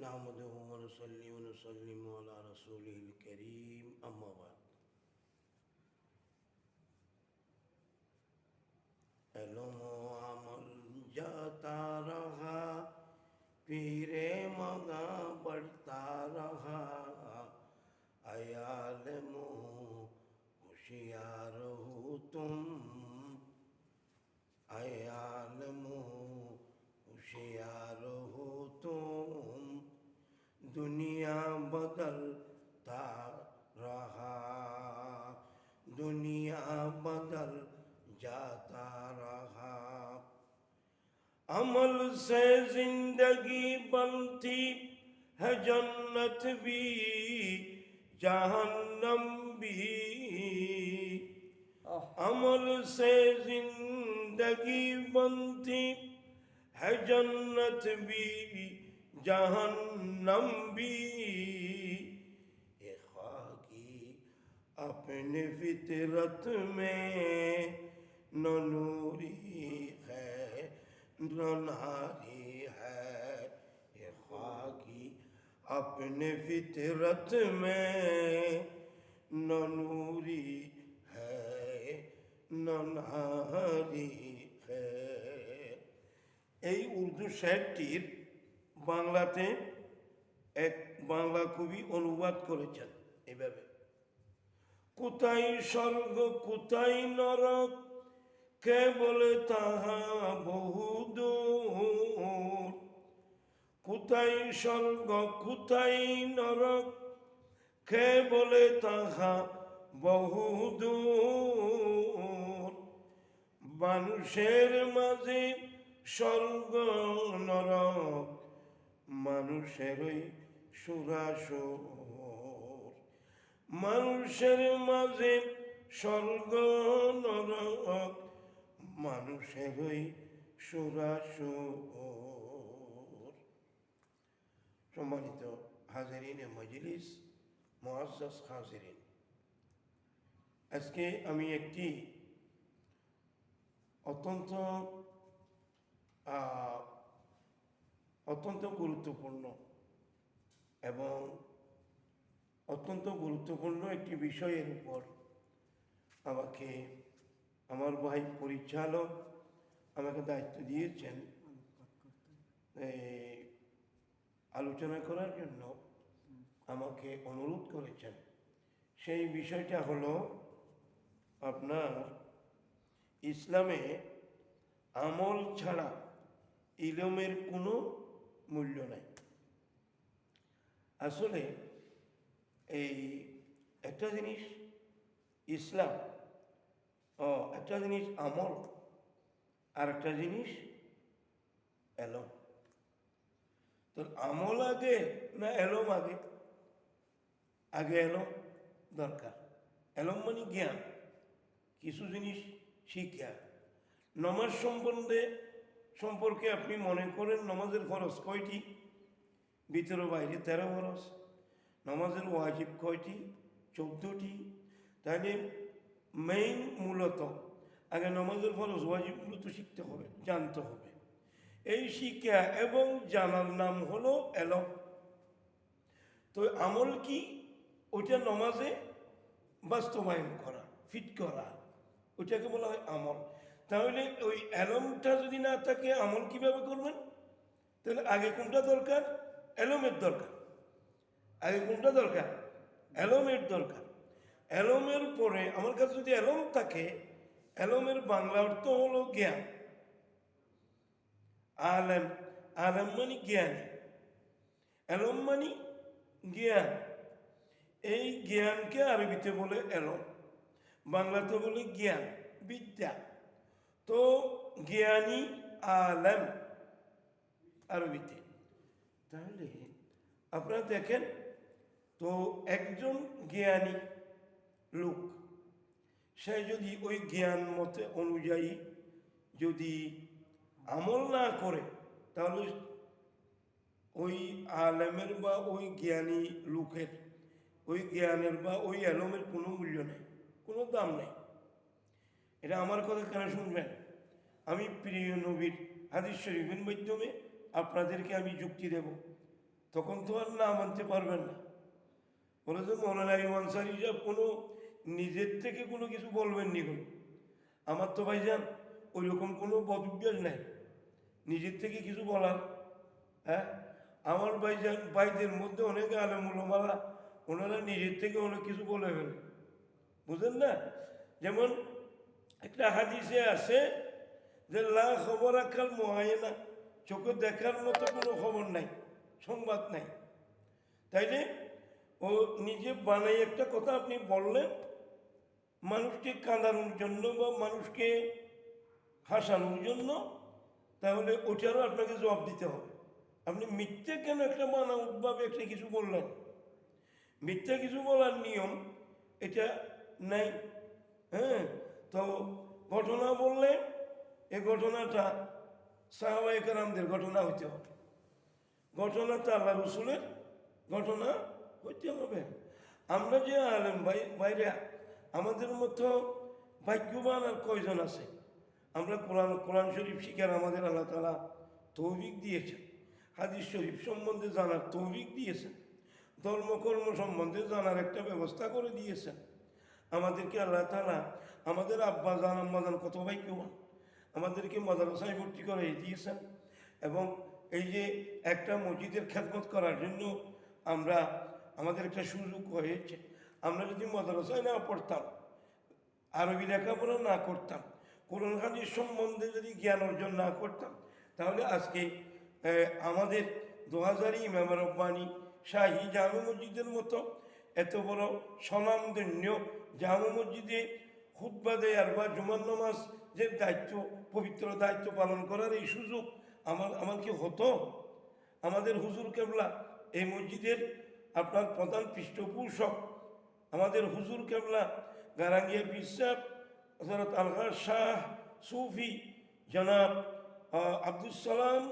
نحمده ونصلي ونسلم على رسوله الكريم أما بعد এলম আমল যা রহা পীরে মগা বড়তা রহা আয়াল মোহ होशियार हो तुम है जन्नत भी जहन्नम भी। अमल से ज़िंदगी बनती है जन्नत भी जहन्नम भी। खाकी अपने फितरत में नूरी है नारी है। अपने फितरत में ननूरी है, ननहारी है। এই উর্দু শেরটির বাংলাতে এক বাংলা কবি অনুবাদ করেছেন এভাবে। কোথায় স্বর্গ, কোথায় নরক কে বলে তাহা বহুদূর। কোথায় স্বর্গ কোথায় নরক, কে বলে তাহা বহুদূর? মানুষের মাঝে স্বর্গ নরক, মানুষেরই সুরাসুর। মানুষের মাঝে স্বর্গ নরক, মানুষেরই সুরাসুর। সম্মানিত হাজারিনে মজলিস মহাজাস হাজিরিন আজকে আমি একটি অত্যন্ত অত্যন্ত গুরুত্বপূর্ণ এবং অত্যন্ত গুরুত্বপূর্ণ একটি বিষয়ের উপর আমাকে আমার ভাই পরিচালক আমাকে দায়িত্ব দিয়েছেন। আলোচনা করার জন্য আমাকে অনুরোধ করেছেন। সেই বিষয়টা হলো আপনার ইসলামে আমল ছাড়া ইলমের কোনো মূল্য নাই। আসলে এই একটা জিনিস ইসলাম ও একটা জিনিস আমল, আর একটা জিনিস এলম। তো আমল আগে না এলম আগে? আগে এলম দরকার। এলম মানে জ্ঞান। কিছু জিনিস শিক্ষা নমাজ সম্বন্ধে সম্পর্কে আপনি মনে করেন নমাজের ফরজ কয়টি? ভিতরে বাইরে তেরো ফরজ। নমাজের ওয়াজিব কয়টি? চোদ্দটি। তাহলে মেইন মূলত আগে নমাজের ফরজ, ওয়াজিবগুলো তো শিখতে হবে, জানতে হবে। এই শিক্ষা এবং জানার নাম হলো এলম। তো আমল কি? ওইটা নমাজে বাস্তবায়ন করা, ফিট করা, ওইটাকে বলা হয় আমল। তাহলে ওই অ্যালমটা যদি না থাকে, আমল কীভাবে করবেন? তাহলে আগে কোনটা দরকার? অ্যালমের দরকার। আগে কোনটা দরকার? অ্যালমের দরকার। অ্যালমের পরে, আমার কাছে যদি অ্যালম থাকে অ্যালমের বাংলা অর্থ হলো জ্ঞান। আলেম আলেম মানে জ্ঞানী অ্যালম মানে জ্ঞান এই জ্ঞানকে আরবিতে বলে এলম বাংলাতে বলে জ্ঞান বিদ্যা তো জ্ঞানী আলেম আরবিতে তাহলে আপনারা দেখেন তো একজন জ্ঞানী লোক সে যদি ওই জ্ঞান মতে অনুযায়ী যদি আমল না করে, তাহলে ওই আলেমের বা ওই জ্ঞানী লোকের, ওই জ্ঞানের বা ওই আলমের কোনো মূল্য নেই, কোনো দাম নেই। এটা আমার কথা কেন শুনবেন? আমি প্রিয় নবীর হাদিস শরীফের মাধ্যমে আপনাদেরকে আমি যুক্তি দেব। তখন তো আর না মানতে পারবেন না। বলে তো মৌলানা ইমাম আনসারি সাহেব কোনো নিজের থেকে কোনো কিছু বলবেন নি কোনো। আমার তো ভাইজান ওই রকম কোনো বদভ্যাস নাই। নিজের থেকে কিছু বলার হ্যাঁ? আমার ভাইজান, ভাইদের মধ্যে অনেক আলমুলমারা ওনারা নিজের থেকে অনেক কিছু বলে ফেলে। বুঝলেন না? যেমন একটা হাদিসে আছে যে, লা খবর আকাল মহায়না চোখে দেখার মতো কোনো খবর নাই, সংবাদ নাই। তাইলে ও নিজে বানাই একটা কথা আপনি বললেন, মানুষকে কাঁদানোর জন্য বা মানুষকে হাসানোর জন্য তাহলে ওটারও আপনাকে জবাব দিতে হবে। আপনি মিথ্যে কেন একটা মানা উদ্ভাবে একটা কিছু বললেন? মিথ্যা কিছু বলার নিয়ম এটা নাই হ্যাঁ? তো ঘটনা বললে এ ঘটনাটা সাহাবাহিক রামদের ঘটনা হইতে হবে। ঘটনাটা আল্লাহ রসুলের ঘটনা হইতে হবে। আমরা যে আলেম বাইরে আমাদের মতো ভাগ্যবান আর কয়জন আছে? আমরা কোরআন কোরআন শরীফ শিখার আমাদের আল্লাহ তালা তৌফিক দিয়েছেন। হাদিস শরীফ সম্বন্ধে জানার তৌফিক দিয়েছেন। ধর্মকর্ম সম্বন্ধে জানার একটা ব্যবস্থা করে দিয়েছেন। আমাদেরকে আল্লাহ তালা আমাদের আব্বা জান, আম্মা জান কত ভাগ্যবান আমাদেরকে মাদ্রাসায় ভর্তি করে দিয়েছেন এবং এই যে একটা মসজিদের খেদমত করার জন্য আমরা, আমাদের একটা সুযোগ হয়েছে। আমরা যদি মাদ্রাসায় না পড়তাম, আরবি লেখাপড়া না করতাম কোরআন হাদিস সম্বন্ধে যদি জ্ঞান অর্জন না করতাম, তাহলে আজকে আমাদের দু হাজার ইমাম রব্বানি শাহী জামে মসজিদের মতো এত বড় স্বনামধন্য জামে মসজিদে খুদ্া দেয়ার বা জুমান নামাজ যে দায়িত্ব, পবিত্র দায়িত্ব পালন করার এই সুযোগ আমার আমার কি হতো? আমাদের হুজুর কেবলা এই মসজিদের আপনার প্রধান পৃষ্ঠপোষক, আমাদের হুজুর কেবলা গারাঙ্গিয়া বিশ্বাব হজরত আলহা শাহ সুফি জনাব আহ, আব্দুল সালাম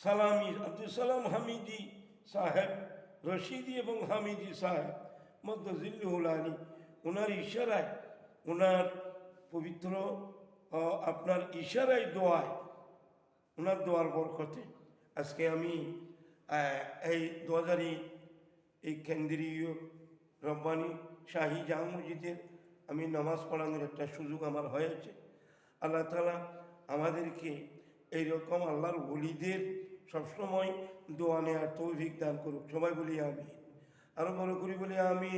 সালামি আব্দুল সালাম হামিদি সাহেব রশিদি এবং হামিদি সাহেব মদ্দিল্লুহুল আলী ওনার ইশারায় ওনার পবিত্র আহ, আপনার ইশারায় দোয়ায় ওনার দোয়ার বরকতে আজকে আমি আহ, এই দু হাজারই এই কেন্দ্রীয় রব্বানি শাহী জামা মসজিদের আমি নামাজ পড়ানোর একটা সুযোগ আমার হয়েছে। আল্লাহ তালা আমাদেরকে এইরকম আল্লাহর বলিদের সবসময় দোয়া নেওয়ার তৌফিক দান করুক। সবাই বলি আমি আরও মনে করি বলি আমি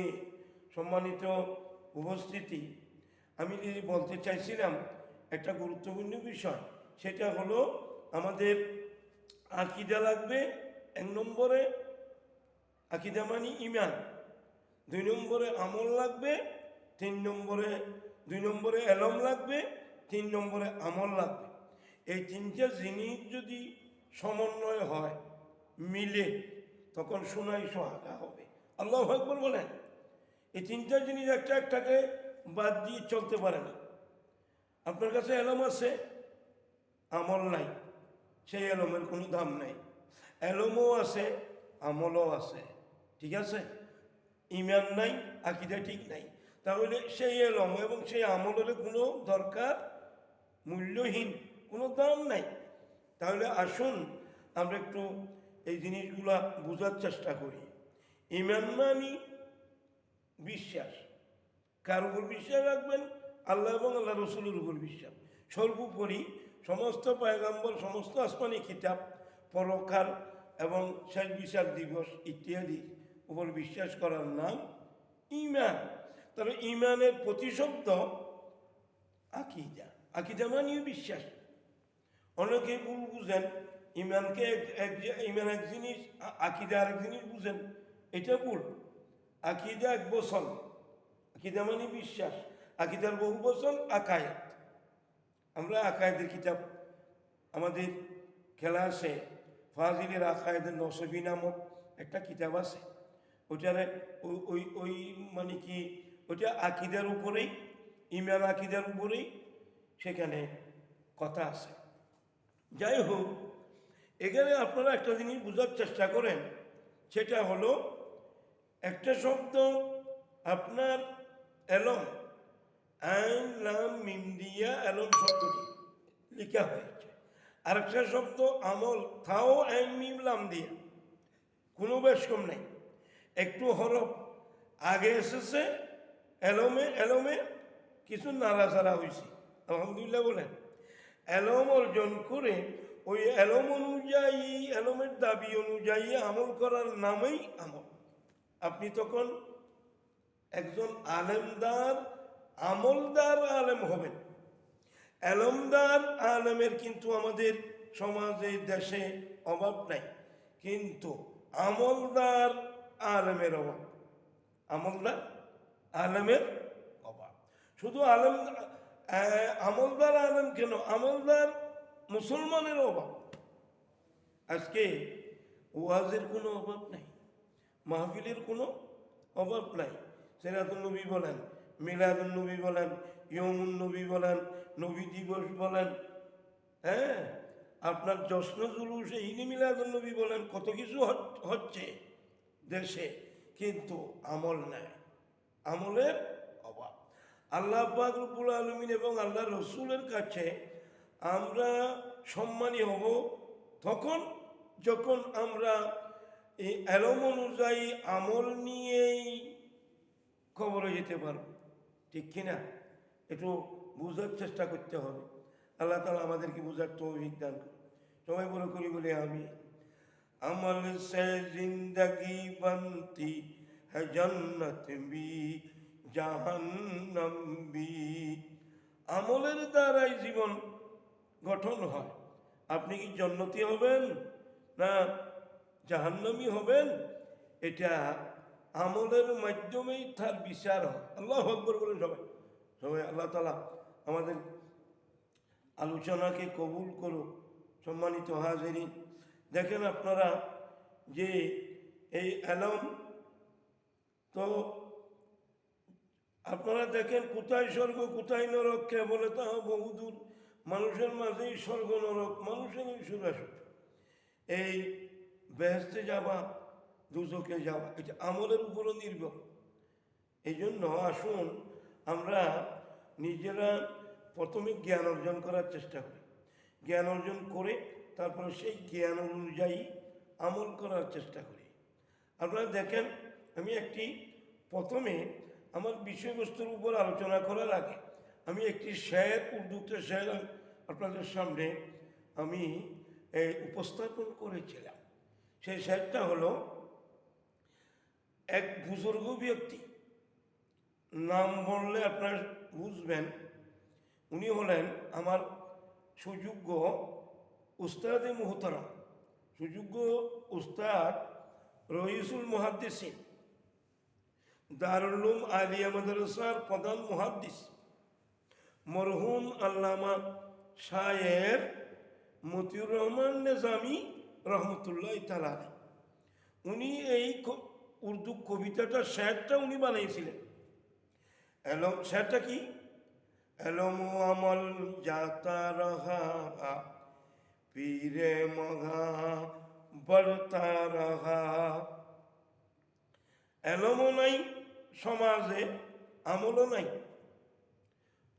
সম্মানিত উপস্থিতি, আমি যদি বলতে চাইছিলাম একটা গুরুত্বপূর্ণ বিষয়, সেটা হলো আমাদের আকিদা লাগবে এক নম্বরে, আকিদা মানি ইমান দুই নম্বরে আমল লাগবে তিন নম্বরে, দুই নম্বরে এলম লাগবে, তিন নম্বরে আমল লাগবে। এই তিনটা জিনিস যদি সমন্বয় হয়, মিলে, তখন সোনাই সোহাগা হবে। আল্লাহ আকবর বলেন। এই তিনটা জিনিস একটা একটাকে বাদ দিয়ে চলতে পারে না। আপনার কাছে এলম আছে? আমল নাই। সেই এলমের কোনো দাম নাই। এলমও আছে, আমলও আছে। ঠিক আছে? ইমান নাই, আকিদা ঠিক নাই। তাহলে সেই এলম এবং সেই আমলের কোনো দরকার মূল্যহীন, কোনো দাম নাই। তাহলে আসুন আমরা একটু এই জিনিসগুলা বোঝার চেষ্টা করি। ইমান মানি বিশ্বাস। কার উপর বিশ্বাস রাখবেন? আল্লাহ এবং আল্লাহ রসুলের উপর বিশ্বাস। সর্বোপরি সমস্ত পয়গাম্বর, সমস্ত আসমানি কিতাব পরকাল এবং শেষ বিচার দিবস ইত্যাদি উপর বিশ্বাস করার নাম ইমান। তাহলে ইমানের প্রতিশব্দ আকিদা। আকিদা মানেও বিশ্বাস। অনেকে ভুল বুঝেন, ইমানকে এক- ইমান এক জিনিস আকিদা আরেক জিনিস বুঝেন, এটা ভুল। আকিদা এক বসন আকিদা মানে বিশ্বাস। আকিদার বহু বসন আকায়াত আমরা আকায়েদের কিতাব, আমাদের খেলা আছে, ফাজিলের আকায়েদের নসবি নামক একটা কিতাব আছে। ওইটারে ওই- ওই ওই মানে কি ওইটা আকিদার উপরেই ইমান আকিদার উপরেই সেখানে কথা আছে। যাই হোক, এখানে আপনারা একটা জিনিস বোঝার চেষ্টা করেন, সেটা হলো, একটা শব্দ আপনার এলম, আইন লাম দিয়া এলম শব্দটি লেখা হয়েছে। আরেকটা শব্দ আমল থাও আইন, মিম, লাম দিয়া। কোনো বেশ কম নেই। একটু হরফ আগে এসেছে এলোমে এলোমে কিছু নাড়াচাড়া হয়েছে আলহামদুলিল্লাহ বলেন। এলম অর্জন করে ওই এলম অনুযায়ী, এলমের দাবি অনুযায়ী আমল করার নামেই আমল। আপনি তখন একজন আলেমদার, আমলদার আলেম হবেন। এলমদার আলেমের কিন্তু আমাদের সমাজে, দেশে অভাব নাই। কিন্তু আমলদার আলেমের অভাব। আমলদার আলেমের অভাব। শুধু আলেম আমলদার আলেম কেন? আমলদার মুসলমানের অভাব। আজকে ওয়াজের কোনো অভাব নাই, মাহফিলের কোনো অভাব নাই। সেরাতুল নবী বলেন মিলাদুল নবী বলেন ইয়মুল নবী বলেন, নবী দিবস বলেন হ্যাঁ? আপনার জশ্ন জুলুস ঈদ মিলাদুল নবী বলেন, কত কিছু হচ- হচ্ছে দেশে, কিন্তু আমল নাই। আমলের অভাব। আল্লাহ পাক রব্বুল আলমিন এবং আল্লাহ রসুলের কাছে আমরা সম্মানী হব তখন যখন আমরা এই অ্যালম অনুযায়ী আমল নিয়েই খবরে যেতে পারব। ঠিক কিনা? একটু বোঝার চেষ্টা করতে হবে। আল্লাহ তালা আমাদেরকে বোঝার তো করে সবাই বলে করি বলে আমি আমল সে জিন্দগি বনতি है जन्नत भी জাহান্নাম বি আমলের দ্বারাই জীবন গঠন হয় আপনি কি জন্নতি হবেন না জাহান্নামী হবেন এটা আমলের মাধ্যমেই তার বিচার হয় আল্লাহ আকবর বলেন সবাই সবাই আল্লাহ তালা আমাদের আলোচনাকে কবুল করুক সম্মানিত হাজেরিন দেখেন আপনারা যে এই অ্যালম তো আপনারা দেখেন, কোথায় স্বর্গ, কোথায় নরক? কে বলে তা বহুদূর। মানুষের মাঝেই স্বর্গ, নরক। মানুষেরই সুরাসুর। এই বেহেস্তে যাওয়া দুচোখে যাওয়া এটা আমলের উপরও নির্ভর। এই জন্য আসুন, আমরা নিজেরা প্রথমে জ্ঞান অর্জন করার চেষ্টা করি। জ্ঞান অর্জন করে তারপরে সেই জ্ঞান অনুযায়ী আমল করার চেষ্টা করি। আপনারা দেখেন আমি একটি প্রথমে আমার বিষয়বস্তুর উপর আলোচনা করার আগে আমি একটি শেয়ার উর্দুতে শেয়ার আপনাদের সামনে আমি উপস্থাপন করেছিলাম। সেই শেয়ারটা হলো এক বুজুর্গ ব্যক্তি। নাম বললে আপনার বুঝবেন। উনি হলেন আমার সুযোগ্য উস্তাদে মোহতারাম। সুযোগ্য উস্তাদ রইসুল মুহাদ্দিসিন। দারুলুম আলিয়া মাদ্রাসার প্রধান মুহাদ্দিস মরহুম আল্লামা শায়ের মতিউর রহমান নেজামি রহমতুল্লাহ তালারে উনি এই উর্দু কবিতাটা, শেরটা উনি বানিয়েছিলেন। এলম শেরটা কি? এলম আমল যাতা রহা, পীরে মঘা বড়তা রহা। এলমও নাই সমাজে আমলও নাই।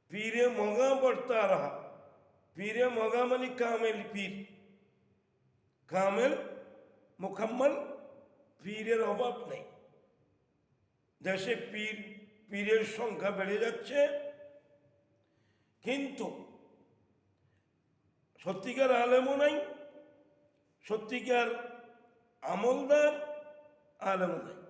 পীরে মগা বর্তা রাহা পীরে মগা মানে কামেল পীর। কামেল, মোকাম্মল, পীরের অভাব নেই। দেশে পীর, পীরের সংখ্যা বেড়ে যাচ্ছে। কিন্তু সত্যিকার আলেমও নাই, সত্যিকার আমলদার আলেমও নাই।